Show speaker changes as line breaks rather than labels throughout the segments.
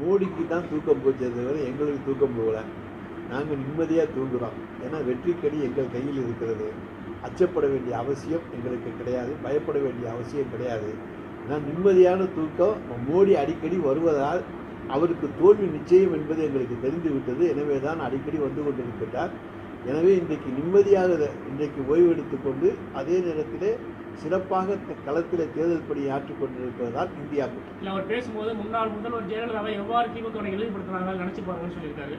மோடிக்கு தான் தூக்கம் போச்சே தவிர எங்களுக்கு தூக்கம் போகல. நாங்கள் நிம்மதியாக தூங்குகிறோம் ஏன்னா வெற்றிக்கடி எங்கள் கையில் இருக்கிறது. அச்சப்பட வேண்டிய அவசியம் எங்களுக்கு கிடையாது. பயப்பட வேண்டிய அவசியம் கிடையாது. நான் நிம்மதியான தூக்கம் மோடி அடிக்கடி வருவதால் அவருக்கு தோல்வி நிச்சயம் என்பது எங்களுக்கு தெரிந்துவிட்டது. எனவே தான் அடிக்கடி வந்து கொண்டிருக்கிறார் எனவே இன்றைக்கு நிம்மதியாக இன்றைக்கு ஓய்வெடுத்துக் கொண்டு அதே நேரத்திலே சிறப்பாக களத்திலே தேர்தல் பணி ஆற்றிக் கொண்டிருப்பதால் இந்தியா கூட்டணி
அவர் பேசும்போது முன்னாள் முதல்வர் ஜெயலலிதாவை எவ்வாறு திமுக இழிவுபடுத்துறாங்க நினைச்சு பாருங்கன்னு சொல்லியிருக்காரு.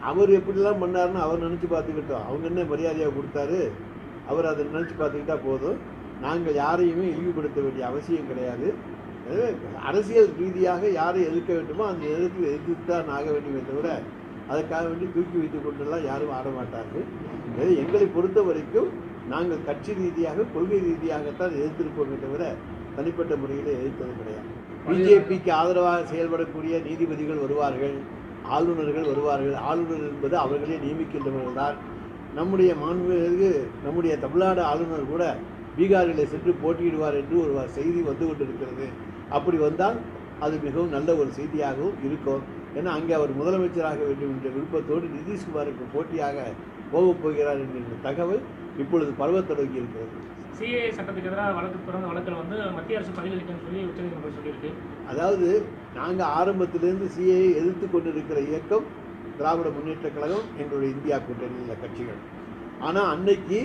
அவர் எப்படிலாம் பண்ணாருன்னு அவர் நினச்சி பார்த்துக்கிட்டோம். அவங்க என்ன மரியாதையாக கொடுத்தாரு அவர் அதை நினச்சி பார்த்துக்கிட்டா போதும். நாங்கள் யாரையுமே இழிவுபடுத்த வேண்டிய அவசியம் கிடையாது. அரசியல் ரீதியாக யாரை எதிர்க்க வேண்டுமோ அந்த எதிர்த்து எதிர்த்து தான் ஆக வேண்டுமே தவிர அதுக்காக வேண்டி தூக்கி வைத்துக் கொண்டெல்லாம் யாரும் ஆட மாட்டார்கள். எங்களை பொறுத்த வரைக்கும் நாங்கள் கட்சி ரீதியாக கொள்கை ரீதியாகத்தான் எதிர்த்திருப்போமே தவிர தனிப்பட்ட முறையில் எதிர்த்தது கிடையாது. பிஜேபிக்கு ஆதரவாக செயல்படக்கூடிய நீதிபதிகள் வருவார்கள் ஆளுநர்கள் வருவார்கள். ஆளுநர் என்பது அவர்களே நியமிக்கின்றவர்கள் தான். நம்முடைய மாண்புமிகு நம்முடைய தமிழ்நாடு ஆளுநர் கூட பீகாரில் சென்று போட்டியிடுவார் என்று ஒரு செய்தி வந்து கொண்டிருக்கிறது. அப்படி வந்தால் அது மிகவும் நல்ல ஒரு செய்தியாகவும் இருக்கும். ஏன்னா அங்கே அவர் முதலமைச்சராக வேண்டும் என்ற விருப்பத்தோடு நிதிஷ்குமாருக்கு போட்டியாக போகப் போகிறார் என்கின்ற தகவல் இப்பொழுது பரவத் தொடங்கி இருக்கிறது.
சிஏ சட்டத்துக்கு எதிராக வழக்கு தொடர்ந்த வழக்கில் வந்து மத்திய அரசு பதிலளிக்கணும்னு சொல்லி உச்சநீதிமன்றம் சொல்லியிருக்கு.
அதாவது நாங்கள் ஆரம்பத்திலிருந்து சிஏயை எதிர்த்து கொண்டிருக்கிற இயக்கம் திராவிட முன்னேற்ற கழகம் எங்களுடைய இந்தியா கூட்டணியில் கட்சிகள். ஆனால் அன்னைக்கு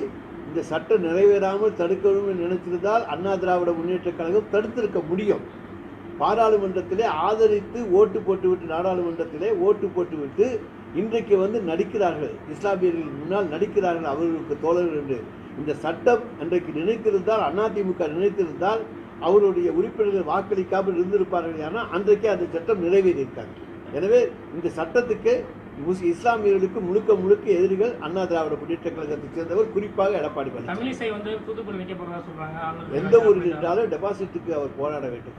இந்த சட்டம் நிறைவேறாமல் தடுக்கணும்னு நினைச்சிருந்தால் அண்ணா திராவிட முன்னேற்ற கழகம் தடுத்திருக்க முடியும். பாராளுமன்றத்திலே ஆதரித்து ஓட்டு போட்டுவிட்டு நாடாளுமன்றத்திலே ஓட்டு போட்டுவிட்டு இன்றைக்கு வந்து நடிக்கிறார்கள். இஸ்லாமியர்கள் முன்னால் நடிக்கிறார்கள் அவர்களுக்கு தோழர்கள் என்று. இந்த சட்டம் அன்றைக்கு நினைத்திருந்தால் அதிமுக நினைத்திருந்தால் அவருடைய உறுப்பினர்கள் வாக்களிக்காமல் இருந்திருப்பார்கள் ஆனால் அன்றைக்கே அந்த சட்டம் நிறைவேறியிருக்காங்க. எனவே இந்த சட்டத்துக்கு முஸ் இஸ்லாமியர்களுக்கு முழுக்க முழுக்க எதிரிகள் அண்ணா திராவிட முன்னேற்ற கழகத்தைச் சேர்ந்தவர் குறிப்பாக எடப்பாடி பழனிசாமி. எந்த ஊரில் இருந்தாலும் டெபாசிட்டுக்கு அவர் போராட வேண்டும்.